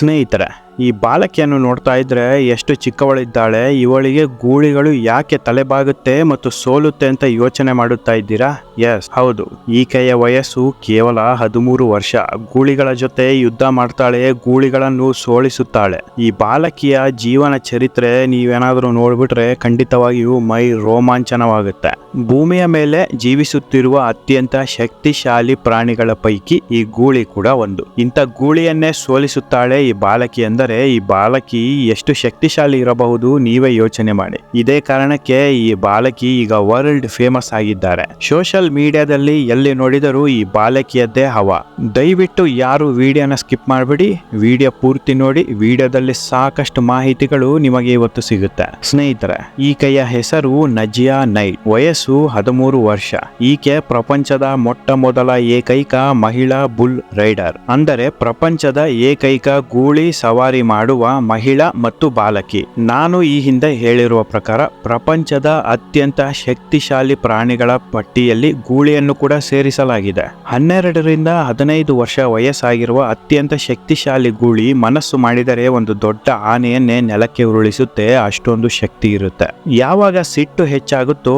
ಸ್ನೇಹಿತರೆ, ಈ ಬಾಲಕಿಯನ್ನು ನೋಡ್ತಾ ಇದ್ರೆ ಎಷ್ಟು ಚಿಕ್ಕವಳಿದ್ದಾಳೆ, ಇವಳಿಗೆ ಗೂಳಿಗಳು ಯಾಕೆ ತಲೆಬಾಗುತ್ತೆ ಮತ್ತು ಸೋಲುತ್ತೆ ಅಂತ ಯೋಚನೆ ಮಾಡುತ್ತಾ ಇದ್ದೀರಾ? ಎಸ್ ಹೌದು. ಈಕೆಯ ವಯಸ್ಸು ಕೇವಲ ಹದಿಮೂರು ವರ್ಷ. ಗೂಳಿಗಳ ಜೊತೆ ಯುದ್ಧ ಮಾಡ್ತಾಳೆ, ಗೂಳಿಗಳನ್ನು ಸೋಲಿಸುತ್ತಾಳೆ. ಈ ಬಾಲಕಿಯ ಜೀವನ ಚರಿತ್ರೆ ನೀವೇನಾದರೂ ನೋಡ್ಬಿಟ್ರೆ ಖಂಡಿತವಾಗಿಯೂ ಮೈ ರೋಮಾಂಚನವಾಗುತ್ತೆ ಭೂಮಿಯ ಮೇಲೆ ಜೀವಿಸುತ್ತಿರುವ ಅತ್ಯಂತ ಶಕ್ತಿಶಾಲಿ ಪ್ರಾಣಿಗಳ ಪೈಕಿ ಈ ಗೂಳಿ ಕೂಡ ಒಂದು. ಇಂಥ ಗೂಳಿಯನ್ನೇ ಸೋಲಿಸುತ್ತಾಳೆ ಈ ಬಾಲಕಿ ಅಂದರೆ ಈ ಬಾಲಕಿ ಎಷ್ಟು ಶಕ್ತಿಶಾಲಿ ಇರಬಹುದು ನೀವೇ ಯೋಚನೆ ಮಾಡಿ. ಇದೇ ಕಾರಣಕ್ಕೆ ಈ ಬಾಲಕಿ ಈಗ ವರ್ಲ್ಡ್ ಫೇಮಸ್ ಆಗಿದ್ದಾರೆ. ಸೋಷಿಯಲ್ ಮೀಡಿಯಾದಲ್ಲಿ ಎಲ್ಲಿ ನೋಡಿದರೂ ಈ ಬಾಲಕಿಯದ್ದೇ ಹವ. ದಯವಿಟ್ಟು ಯಾರು ವಿಡಿಯೋನ ಸ್ಕಿಪ್ ಮಾಡಬೇಡಿ. ವಿಡಿಯೋ ಪೂರ್ತಿ ನೋಡಿ. ವಿಡಿಯೋದಲ್ಲಿ ಸಾಕಷ್ಟು ಮಾಹಿತಿಗಳು ನಿಮಗೆ ಇವತ್ತು ಸಿಗುತ್ತೆ. ಸ್ನೇಹಿತರೆ ಈಕೆಯ ಹೆಸರು ನಜಿಯಾ ನೈಟ್. ವಯಸ್ಸು ಹದಿಮೂರು ವರ್ಷ. ಈಕೆ ಪ್ರಪಂಚದ ಮೊಟ್ಟ ಮೊದಲ ಏಕೈಕ ಮಹಿಳಾ ಬುಲ್ ರೈಡರ್. ಅಂದರೆ ಪ್ರಪಂಚದ ಏಕೈಕ ಗೂಳಿ ಸವಾರಿ ಮಾಡುವ ಮಹಿಳಾ ಮತ್ತು ಬಾಲಕಿ. ನಾನು ಈ ಹಿಂದೆ ಹೇಳಿರುವ ಪ್ರಕಾರ ಪ್ರಪಂಚದ ಅತ್ಯಂತ ಶಕ್ತಿಶಾಲಿ ಪ್ರಾಣಿಗಳ ಪಟ್ಟಿಯಲ್ಲಿ ಗೂಳಿಯನ್ನು ಕೂಡ ಸೇರಿಸಲಾಗಿದೆ. ಹನ್ನೆರಡರಿಂದ ಹದಿನೈದು ವರ್ಷ ವಯಸ್ಸಾಗಿರುವ ಅತ್ಯಂತ ಶಕ್ತಿಶಾಲಿ ಗೂಳಿ ಮನಸ್ಸು ಮಾಡಿದರೆ ಒಂದು ದೊಡ್ಡ ಆನೆಯನ್ನೇ ನೆಲಕ್ಕೆ ಉರುಳಿಸುತ್ತೆ, ಅಷ್ಟೊಂದು ಶಕ್ತಿ ಇರುತ್ತೆ. ಯಾವಾಗ ಸಿಟ್ಟು ಹೆಚ್ಚಾಗುತ್ತೋ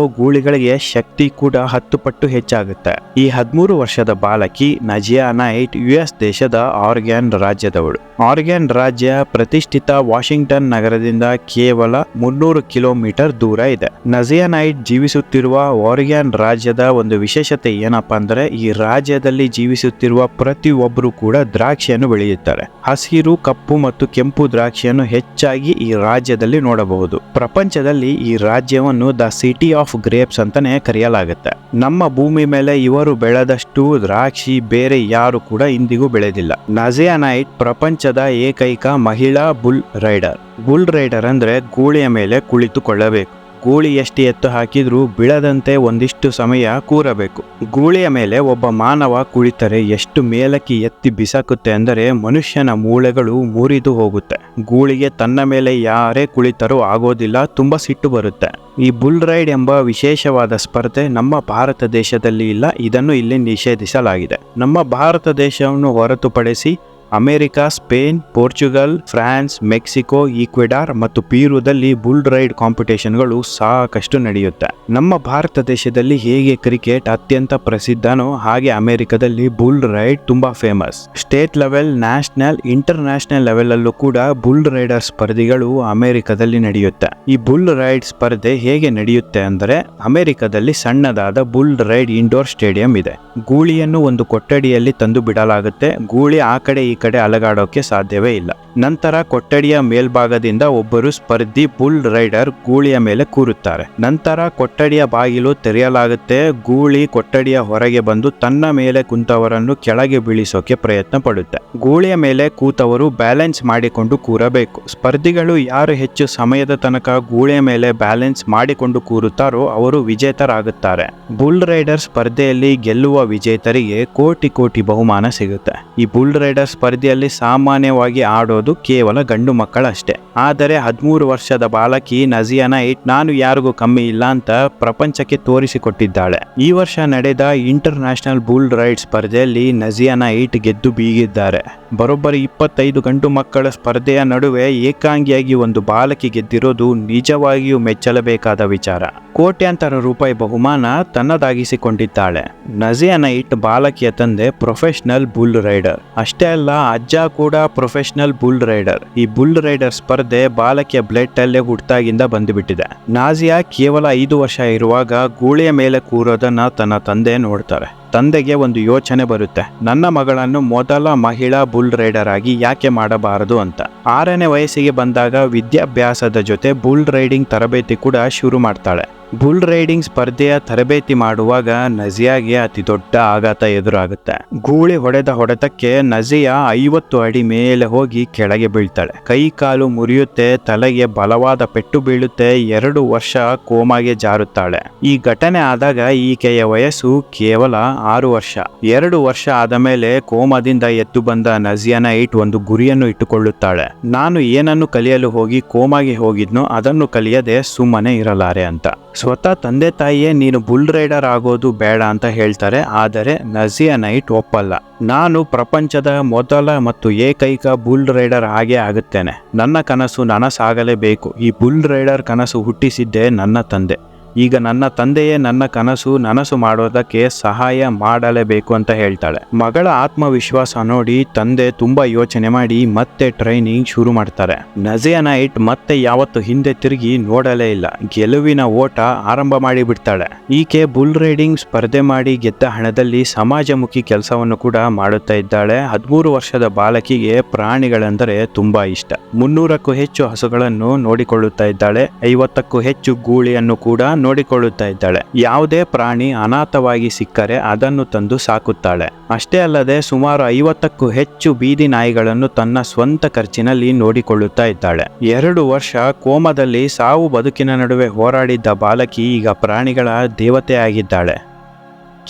ಗೂಳಿಗಳಿಗೆ ಶಕ್ತಿ ಕೂಡ ಹತ್ತು ಪಟ್ಟು ಹೆಚ್ಚಾಗುತ್ತೆ. ಈ ಹದಿಮೂರು ವರ್ಷದ ಬಾಲಕಿ ನಜಿಯಾ ನೈಟ್ ಯುಎಸ್ ದೇಶದ ಆರ್ಗ್ಯಾನ್ ರಾಜ್ಯದವಳು. ಆರ್ಗ್ಯಾನ್ ರಾಜ್ಯ ಪ್ರತಿಷ್ಠಿತ ವಾಷಿಂಗ್ಟನ್ ನಗರದಿಂದ ಕೇವಲ ಮುನ್ನೂರು ಕಿಲೋಮೀಟರ್ ದೂರ ಇದೆ. ನಜಿಯಾ ನೈಟ್ ಜೀವಿಸುತ್ತಿರುವ ಆರ್ಗ್ಯಾನ್ ರಾಜ್ಯದ ಒಂದು ವಿಶೇಷತೆ ಏನಪ್ಪಾ ಅಂದ್ರೆ ಈ ರಾಜ್ಯದಲ್ಲಿ ಜೀವಿಸುತ್ತಿರುವ ಪ್ರತಿಯೊಬ್ಬರು ಕೂಡ ದ್ರಾಕ್ಷಿಯನ್ನು ಬೆಳೆಯುತ್ತಾರೆ. ಹಸಿರು, ಕಪ್ಪು ಮತ್ತು ಕೆಂಪು ದ್ರಾಕ್ಷಿಯನ್ನು ಹೆಚ್ಚಾಗಿ ಈ ರಾಜ್ಯದಲ್ಲಿ ನೋಡಬಹುದು. ಪ್ರಪಂಚದಲ್ಲಿ ಈ ರಾಜ್ಯವನ್ನು ದ ಸಿಟಿ ಆಫ್ ಗ್ರೇಪ್ಸ್ ಅಂತಾನೆ ಕರೆಯಲಾಗುತ್ತೆ. ನಮ್ಮ ಭೂಮಿ ಮೇಲೆ ಇವರು ಬೆಳೆದಷ್ಟು ದ್ರಾಕ್ಷಿ ಬೇರೆ ಯಾರು ಕೂಡ ಇಂದಿಗೂ ಬೆಳೆದಿಲ್ಲ. ನಜಿಯಾ ನೈಟ್ ಪ್ರಪಂಚದ ಏಕೈಕ ಮಹಿಳಾ ಬುಲ್ ರೈಡರ್. ಬುಲ್ ರೈಡರ್ ಅಂದ್ರೆ ಗೂಳಿಯ ಮೇಲೆ ಕುಳಿತುಕೊಳ್ಳಬೇಕು. ಗೂಳಿ ಎಷ್ಟು ಎತ್ತು ಹಾಕಿದ್ರೂ ಬೀಳದಂತೆ ಒಂದಿಷ್ಟು ಸಮಯ ಕೂರಬೇಕು. ಗೂಳಿಯ ಮೇಲೆ ಒಬ್ಬ ಮಾನವ ಕುಳಿತರೆ ಎಷ್ಟು ಮೇಲಕ್ಕೆ ಎತ್ತಿ ಬಿಸಾಕುತ್ತೆ ಅಂದರೆ ಮನುಷ್ಯನ ಮೂಳೆಗಳು ಮುರಿದು ಹೋಗುತ್ತೆ. ಗೂಳಿಗೆ ತನ್ನ ಮೇಲೆ ಯಾರೇ ಕುಳಿತರೂ ಆಗೋದಿಲ್ಲ, ತುಂಬ ಸಿಟ್ಟು ಬರುತ್ತೆ. ಈ ಬುಲ್ ರೈಡ್ ಎಂಬ ವಿಶೇಷವಾದ ಸ್ಪರ್ಧೆ ನಮ್ಮ ಭಾರತ ದೇಶದಲ್ಲಿ ಇಲ್ಲ, ಇದನ್ನು ಇಲ್ಲಿ ನಿಷೇಧಿಸಲಾಗಿದೆ. ನಮ್ಮ ಭಾರತ ದೇಶವನ್ನು ಹೊರತುಪಡಿಸಿ America, Spain, Portugal, France, Mexico, Ecuador ಮತ್ತು ಪೀರುದಲ್ಲಿ ಬುಲ್ ರೈಡ್ ಕಾಂಪಿಟೇಷನ್ಗಳು ಸಾಕಷ್ಟು ನಡೆಯುತ್ತೆ. ನಮ್ಮ ಭಾರತ ದೇಶದಲ್ಲಿ ಹೇಗೆ ಕ್ರಿಕೆಟ್ ಅತ್ಯಂತ ಪ್ರಸಿದ್ಧನೋ ಹಾಗೆ ಅಮೆರಿಕದಲ್ಲಿ ಬುಲ್ ರೈಡ್ ತುಂಬಾ famous. State level, national international level ಅಲ್ಲೂ ಕೂಡ ಬುಲ್ ರೈಡರ್ ಸ್ಪರ್ಧೆಗಳು ಅಮೆರಿಕದಲ್ಲಿ ನಡೆಯುತ್ತೆ. ಈ ಬುಲ್ ರೈಡ್ ಸ್ಪರ್ಧೆ ಹೇಗೆ ನಡೆಯುತ್ತೆ ಅಂದರೆ, ಅಮೆರಿಕದಲ್ಲಿ ಸಣ್ಣದಾದ ಬುಲ್ ರೈಡ್ ಇಂಡೋರ್ ಸ್ಟೇಡಿಯಂ ಇದೆ. ಗೂಳಿಯನ್ನು ಒಂದು ಕೊಠಡಿಯಲ್ಲಿ ತಂದು ಬಿಡಲಾಗುತ್ತೆ. ಗೂಳಿ ಆ ಕಡೆ ಈ ಕಡೆ ಅಲಗಾಡೋಕೆ ಸಾಧ್ಯವೇ ಇಲ್ಲ. ನಂತರ ಕೊಠಡಿಯ ಮೇಲ್ಭಾಗದಿಂದ ಒಬ್ಬರು ಸ್ಪರ್ಧಿ ಬುಲ್ ರೈಡರ್ ಗೂಳಿಯ ಮೇಲೆ ಕೂರುತ್ತಾರೆ. ನಂತರ ಕೊಠಡಿಯ ಬಾಗಿಲು ತೆರೆಯಲಾಗುತ್ತೆ. ಗೂಳಿ ಕೊಠಡಿಯ ಹೊರಗೆ ಬಂದು ತನ್ನ ಮೇಲೆ ಕುಂತವರನ್ನು ಕೆಳಗೆ ಬೀಳಿಸೋಕೆ ಪ್ರಯತ್ನ ಪಡುತ್ತೆ. ಗೂಳಿಯ ಮೇಲೆ ಕೂತವರು ಬ್ಯಾಲೆನ್ಸ್ ಮಾಡಿಕೊಂಡು ಕೂರಬೇಕು. ಸ್ಪರ್ಧಿಗಳು ಯಾರು ಹೆಚ್ಚು ಸಮಯದ ತನಕ ಗೂಳಿಯ ಮೇಲೆ ಬ್ಯಾಲೆನ್ಸ್ ಮಾಡಿಕೊಂಡು ಕೂರುತ್ತಾರೋ ಅವರು ವಿಜೇತರಾಗುತ್ತಾರೆ. ಬುಲ್ ರೈಡರ್ ಸ್ಪರ್ಧೆಯಲ್ಲಿ ಗೆಲ್ಲುವ ವಿಜೇತರಿಗೆ ಕೋಟಿ ಕೋಟಿ ಬಹುಮಾನ ಸಿಗುತ್ತೆ. ಈ ಬುಲ್ ರೈಡರ್ ಸ್ಪರ್ಧೆಯಲ್ಲಿ ಸಾಮಾನ್ಯವಾಗಿ ಆಡೋದು ಕೇವಲ ಗಂಡು ಮಕ್ಕಳಷ್ಟೇ. ಆದರೆ ಹದಿಮೂರು ವರ್ಷದ ಬಾಲಕಿ ನಜಿಯಾ ನೈಟ್ ನಾನು ಯಾರಿಗೂ ಕಮ್ಮಿ ಇಲ್ಲ ಅಂತ ಪ್ರಪಂಚಕ್ಕೆ ತೋರಿಸಿಕೊಟ್ಟಿದ್ದಾಳೆ. ಈ ವರ್ಷ ನಡೆದ ಇಂಟರ್ ನ್ಯಾಷನಲ್ ಬುಲ್ ರೈಡ್ ಸ್ಪರ್ಧೆಯಲ್ಲಿ ನಜಿಯಾ ನೈಟ್ ಗೆದ್ದು ಬೀಗಿದ್ದಾರೆ. ಬರೋಬ್ಬರಿ ಇಪ್ಪತ್ತೈದು ಗಂಡು ಮಕ್ಕಳ ಸ್ಪರ್ಧೆಯ ನಡುವೆ ಏಕಾಂಗಿಯಾಗಿ ಒಂದು ಬಾಲಕಿ ಗೆದ್ದಿರೋದು ನಿಜವಾಗಿಯೂ ಮೆಚ್ಚಲಬೇಕಾದ ವಿಚಾರ. ಕೋಟ್ಯಾಂತರ ರೂಪಾಯಿ ಬಹುಮಾನ ತನ್ನದಾಗಿಸಿಕೊಂಡಿದ್ದಾಳೆ. ನಜಿಯಾ ನೈಟ್ ಬಾಲಕಿಯ ತಂದೆ ಪ್ರೊಫೆಷನಲ್ ಬುಲ್ ರೈಡರ್. ಅಷ್ಟೇ ಅಲ್ಲ, ಅಜ್ಜ ಕೂಡ ಪ್ರೊಫೆಷನಲ್ ಬುಲ್ ರೈಡರ್. ಈ ಬುಲ್ ರೈಡರ್ ಸ್ಪರ್ಧೆ ಬಾಲಕಿಯ ಬ್ಲಡ್ ಅಲ್ಲೇ ಹುಟ್ಟಾಗಿಂದ ಬಂದುಬಿಟ್ಟಿದೆ. ನಾಜಿಯಾ ಕೇವಲ ಐದು ವರ್ಷ ಇರುವಾಗ ಗೂಳಿಯ ಮೇಲೆ ಕೂರೋದನ್ನ ತನ್ನ ತಂದೆ ನೋಡ್ತಾರೆ. ತಂದೆಗೆ ಒಂದು ಯೋಚನೆ ಬರುತ್ತೆ, ನನ್ನ ಮಗಳನ್ನು ಮೊದಲ ಮಹಿಳಾ ಬುಲ್ ರೈಡರ್ ಆಗಿ ಯಾಕೆ ಮಾಡಬಾರದು? ಅಂತ. ಆರನೇ ವಯಸ್ಸಿಗೆ ಬಂದಾಗ ವಿದ್ಯಾಭ್ಯಾಸದ ಜೊತೆ ಬುಲ್ ರೈಡಿಂಗ್ ತರಬೇತಿ ಕೂಡ ಶುರು ಮಾಡ್ತಾಳೆ. ಬುಲ್ ರೈಡಿಂಗ್ ಸ್ಪರ್ಧೆಯ ತರಬೇತಿ ಮಾಡುವಾಗ ನಜಿಯಾಗೆ ಅತಿ ದೊಡ್ಡ ಆಘಾತ ಎದುರಾಗುತ್ತೆ. ಗೂಳಿ ಹೊಡೆದ ಹೊಡೆತಕ್ಕೆ ನಜಿಯಾ ಐವತ್ತು ಅಡಿ ಮೇಲೆ ಹೋಗಿ ಕೆಳಗೆ ಬೀಳ್ತಾಳೆ. ಕೈ ಕಾಲು ಮುರಿಯುತ್ತೆ, ತಲೆಗೆ ಬಲವಾದ ಪೆಟ್ಟು ಬೀಳುತ್ತೆ, ಎರಡು ವರ್ಷ ಕೋಮಾಗೆ ಜಾರುತ್ತಾಳೆ. ಈ ಘಟನೆ ಆದಾಗ ಈಕೆಯ ವಯಸ್ಸು ಕೇವಲ ಆರು ವರ್ಷ. ಎರಡು ವರ್ಷ ಆದ ಮೇಲೆ ಕೋಮದಿಂದ ಎದ್ದು ಬಂದ ನಜಿಯಾನ ನೈಟ್ ಒಂದು ಗುರಿಯನ್ನು ಇಟ್ಟುಕೊಳ್ಳುತ್ತಾಳೆ. ನಾನು ಏನನ್ನು ಕಲಿಯಲು ಹೋಗಿ ಕೋಮಾಗೆ ಹೋಗಿದ್ನೋ ಅದನ್ನು ಕಲಿಯದೆ ಸುಮ್ಮನೆ ಇರಲಾರೆ ಅಂತ. ಸ್ವತಃ ತಂದೆ ತಾಯಿಯೇ ನೀನು ಬುಲ್ ರೈಡರ್ ಆಗೋದು ಬೇಡ ಅಂತ ಹೇಳ್ತಾರೆ, ಆದರೆ ನಜಿಯಾ ನೈಟ್ ಒಪ್ಪಲ್ಲ. ನಾನು ಪ್ರಪಂಚದ ಮೊದಲ ಮತ್ತು ಏಕೈಕ ಬುಲ್ ರೈಡರ್ ಹಾಗೆ ಆಗುತ್ತೇನೆ. ನನ್ನ ಕನಸು ನನಸಾಗಲೇಬೇಕು. ಈ ಬುಲ್ ರೈಡರ್ ಕನಸು ಹುಟ್ಟಿಸಿದ್ದೇ ನನ್ನ ತಂದೆ. ಈಗ ನನ್ನ ತಂದೆಯೇ ನನ್ನ ಕನಸು, ನನಸು ಮಾಡೋದಕ್ಕೆ ಸಹಾಯ ಮಾಡಲೇಬೇಕು ಅಂತ ಹೇಳ್ತಾಳೆ. ಮಗಳ ಆತ್ಮವಿಶ್ವಾಸ ನೋಡಿ ತಂದೆ ತುಂಬಾ ಯೋಚನೆ ಮಾಡಿ ಮತ್ತೆ ಟ್ರೈನಿಂಗ್ ಶುರು ಮಾಡ್ತಾರೆ. ನಜಿಯಾ ನೈಟ್ ಮತ್ತೆ ಯಾವತ್ತು ಹಿಂದೆ ತಿರುಗಿ ನೋಡಲೇ ಇಲ್ಲ. ಗೆಲುವಿನ ಓಟ ಆರಂಭ ಮಾಡಿ ಬಿಡ್ತಾಳೆ ಈಕೆ ಬುಲ್ ರೈಡಿಂಗ್ ಸ್ಪರ್ಧೆ ಮಾಡಿ ಗೆದ್ದ ಹಣದಲ್ಲಿ ಸಮಾಜಮುಖಿ ಕೆಲಸವನ್ನು ಕೂಡ ಮಾಡುತ್ತಾ ಇದ್ದಾಳೆ. ಹದಿಮೂರು ವರ್ಷದ ಬಾಲಕಿಗೆ ಪ್ರಾಣಿಗಳೆಂದರೆ ತುಂಬಾ ಇಷ್ಟ. ಮುನ್ನೂರಕ್ಕೂ ಹೆಚ್ಚು ಹಸುಗಳನ್ನು ನೋಡಿಕೊಳ್ಳುತ್ತಾ ಇದ್ದಾಳೆ. ಐವತ್ತಕ್ಕೂ ಹೆಚ್ಚು ಗೂಳಿಯನ್ನು ಕೂಡ ನೋಡಿಕೊಳ್ಳುತ್ತಾ ಇದ್ದಾಳೆ. ಯಾವುದೇ ಪ್ರಾಣಿ ಅನಾಥವಾಗಿ ಸಿಕ್ಕರೆ ಅದನ್ನು ತಂದು ಸಾಕುತ್ತಾಳೆ. ಅಷ್ಟೇ ಅಲ್ಲದೆ ಸುಮಾರು ಐವತ್ತಕ್ಕೂ ಹೆಚ್ಚು ಬೀದಿ ನಾಯಿಗಳನ್ನು ತನ್ನ ಸ್ವಂತ ಖರ್ಚಿನಲ್ಲಿ ನೋಡಿಕೊಳ್ಳುತ್ತಾ ಇದ್ದಾಳೆ. ಎರಡು ವರ್ಷ ಕೋಮದಲ್ಲಿ ಸಾವು ಬದುಕಿನ ನಡುವೆ ಹೋರಾಡಿದ್ದ ಬಾಲಕಿ ಈಗ ಪ್ರಾಣಿಗಳ ದೇವತೆಯಾಗಿದ್ದಾಳೆ.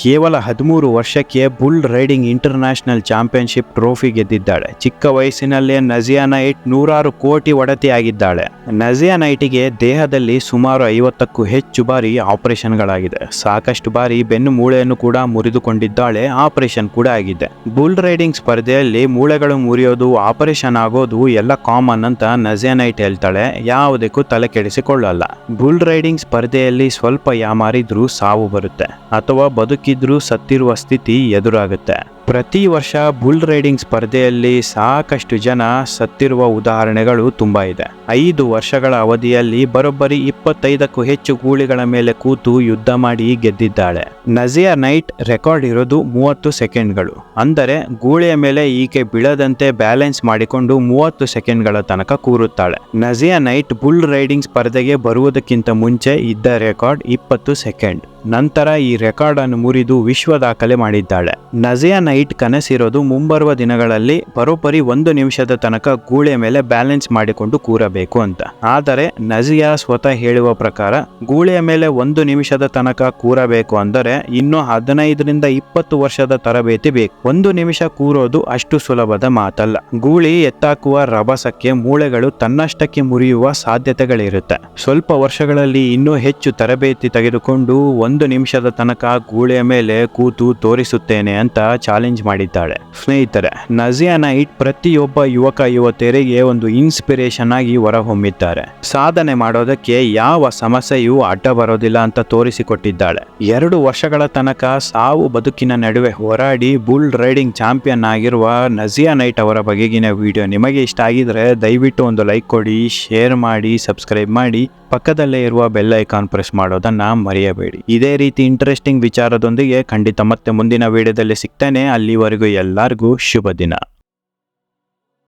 ಕೇವಲ ಹದಿಮೂರು ವರ್ಷಕ್ಕೆ bull riding international championship trophy ಗೆದ್ದಿದ್ದಾಳೆ. ಚಿಕ್ಕ ವಯಸ್ಸಿನಲ್ಲೇ ನಜಿಯಾ ನೈಟ್ ನೂರಾರು ಕೋಟಿ ಒಡತಿಯಾಗಿದ್ದಾಳೆ. ನಜಿಯಾ ನೈಟಿಗೆ ದೇಹದಲ್ಲಿ ಸುಮಾರು ಐವತ್ತಕ್ಕೂ ಹೆಚ್ಚು ಬಾರಿ ಆಪರೇಷನ್ಗಳಾಗಿದೆ. ಸಾಕಷ್ಟು ಬಾರಿ ಬೆನ್ನು ಮೂಳೆಯನ್ನು ಕೂಡ ಮುರಿದುಕೊಂಡಿದ್ದಾಳೆ. ಆಪರೇಷನ್ ಕೂಡ ಆಗಿದೆ. ಬುಲ್ ರೈಡಿಂಗ್ ಸ್ಪರ್ಧೆಯಲ್ಲಿ ಮೂಳೆಗಳು ಮುರಿಯೋದು, ಆಪರೇಷನ್ ಆಗೋದು ಎಲ್ಲ ಕಾಮನ್ ಅಂತ ನಜಿಯಾ ನೈಟ್ ಹೇಳ್ತಾಳೆ. ಯಾವುದಕ್ಕೂ ತಲೆ ಕೆಡಿಸಿಕೊಳ್ಳಲ್ಲ ಬುಲ್ ರೈಡಿಂಗ್ ಸ್ಪರ್ಧೆಯಲ್ಲಿ ಸ್ವಲ್ಪ ಯಾಮಾರಿದ್ರೂ ಸಾವು ಬರುತ್ತೆ. ಅಥವಾ ಬದುಕಿದ್ರೂ ಸತ್ತಿರುವ ಸ್ಥಿತಿ ಎದುರಾಗುತ್ತೆ. ಪ್ರತಿ ವರ್ಷ ಬುಲ್ ರೈಡಿಂಗ್ ಸ್ಪರ್ಧೆಯಲ್ಲಿ ಸಾಕಷ್ಟು ಜನ ಸತ್ತಿರುವ ಉದಾಹರಣೆಗಳು ತುಂಬಾ ಇದೆ. ಐದು ವರ್ಷಗಳ ಅವಧಿಯಲ್ಲಿ ಬರೋಬ್ಬರಿ ಇಪ್ಪತ್ತೈದಕ್ಕೂ ಹೆಚ್ಚು ಗೂಳಿಗಳ ಮೇಲೆ ಕೂತು ಯುದ್ಧ ಮಾಡಿ ಗೆದ್ದಿದ್ದಾಳೆ. ನಜಿಯಾ ನೈಟ್ ರೆಕಾರ್ಡ್ ಇರೋದು ಮೂವತ್ತು ಸೆಕೆಂಡ್ಗಳು. ಅಂದರೆ ಗೂಳಿಯ ಮೇಲೆ ಈಕೆ ಬೀಳದಂತೆ ಬ್ಯಾಲೆನ್ಸ್ ಮಾಡಿಕೊಂಡು ಮೂವತ್ತು ಸೆಕೆಂಡ್ಗಳ ತನಕ ಕೂರುತ್ತಾಳೆ. ನಜಿಯಾ ನೈಟ್ ಬುಲ್ ರೈಡಿಂಗ್ ಸ್ಪರ್ಧೆಗೆ ಬರುವುದಕ್ಕಿಂತ ಮುಂಚೆ ಇದ್ದ ರೆಕಾರ್ಡ್ ಇಪ್ಪತ್ತು ಸೆಕೆಂಡ್. ನಂತರ ಈ ರೆಕಾರ್ಡ್ ಅನ್ನು ಮುರಿದು ವಿಶ್ವ ದಾಖಲೆ ಮಾಡಿದ್ದಾಳೆ. ನಜಿಯಾ ನೈಟ್ ಕನಸಿರೋದು ಮುಂಬರುವ ದಿನಗಳಲ್ಲಿ ಬರೋಬ್ಬರಿ ಒಂದು ನಿಮಿಷದ ತನಕ ಗೂಳಿಯ ಮೇಲೆ ಬ್ಯಾಲೆನ್ಸ್ ಮಾಡಿಕೊಂಡು ಕೂರಬೇಕು ಅಂತ. ಆದರೆ ನಜಿಯಾ ಸ್ವತಃ ಹೇಳುವ ಪ್ರಕಾರ ಗೂಳಿಯ ಮೇಲೆ ಒಂದು ನಿಮಿಷದ ತನಕ ಕೂರಬೇಕು ಅಂದರೆ ಇನ್ನು ಹದಿನೈದರಿಂದ ಇಪ್ಪತ್ತು ವರ್ಷದ ತರಬೇತಿ ಬೇಕು. ಒಂದು ನಿಮಿಷ ಕೂರೋದು ಅಷ್ಟು ಸುಲಭದ ಮಾತಲ್ಲ. ಗೂಳಿ ಎತ್ತಾಕುವ ರಭಸಕ್ಕೆ ಮೂಳೆಗಳು ತನ್ನಷ್ಟಕ್ಕೆ ಮುರಿಯುವ ಸಾಧ್ಯತೆಗಳಿರುತ್ತೆ. ಸ್ವಲ್ಪ ವರ್ಷಗಳಲ್ಲಿ ಇನ್ನೂ ಹೆಚ್ಚು ತರಬೇತಿ ತೆಗೆದುಕೊಂಡು ಒಂದು ನಿಮಿಷದ ತನಕ ಗೂಳಿಯ ಮೇಲೆ ಕೂತು ತೋರಿಸುತ್ತೇನೆ ಅಂತ ಚಾಲೆಂಜ್ ಮಾಡಿದ್ದಾಳೆ. ಸ್ನೇಹಿತರೆ ನಜಿಯಾ ನೈಟ್ ಪ್ರತಿಯೊಬ್ಬ ಯುವಕ ಯುವತಿಯರಿಗೆ ಒಂದು ಇನ್ಸ್ಪಿರೇಷನ್ ಆಗಿ ಹೊರಹೊಮ್ಮಿದ್ದಾರೆ. ಸಾಧನೆ ಮಾಡೋದಕ್ಕೆ ಯಾವ ಸಮಸ್ಯೆಯೂ ಅಡ್ಡ ಬರೋದಿಲ್ಲ ಅಂತ ತೋರಿಸಿಕೊಟ್ಟಿದ್ದಾಳೆ. ಎರಡು ವರ್ಷಗಳ ತನಕ ಸಾವು ಬದುಕಿನ ನಡುವೆ ಹೋರಾಡಿ ಬುಲ್ ರೈಡಿಂಗ್ ಚಾಂಪಿಯನ್ ಆಗಿರುವ ನಜಿಯಾ ನೈಟ್ ಅವರ ಬಗೆಗಿನ ವಿಡಿಯೋ ನಿಮಗೆ ಇಷ್ಟ ಆಗಿದ್ರೆ ದಯವಿಟ್ಟು ಒಂದು ಲೈಕ್ ಕೊಡಿ ಶೇರ್ ಮಾಡಿ ಸಬ್ಸ್ಕ್ರೈಬ್ ಮಾಡಿ. ಪಕ್ಕದಲ್ಲೇ ಇರುವ ಬೆಲ್ ಐಕಾನ್ ಪ್ರೆಸ್ ಮಾಡೋದನ್ನ ಮರೆಯಬೇಡಿ. ಇದೇ ರೀತಿ ಇಂಟ್ರೆಸ್ಟಿಂಗ್ ವಿಚಾರದೊಂದಿಗೆ ಖಂಡಿತ ಮತ್ತೆ ಮುಂದಿನ ವಿಡಿಯೋದಲ್ಲಿ ಸಿಗ್ತೇನೆ. ಅಲ್ಲಿವರೆಗೂ ಎಲ್ಲರಿಗೂ ಶುಭ ದಿನ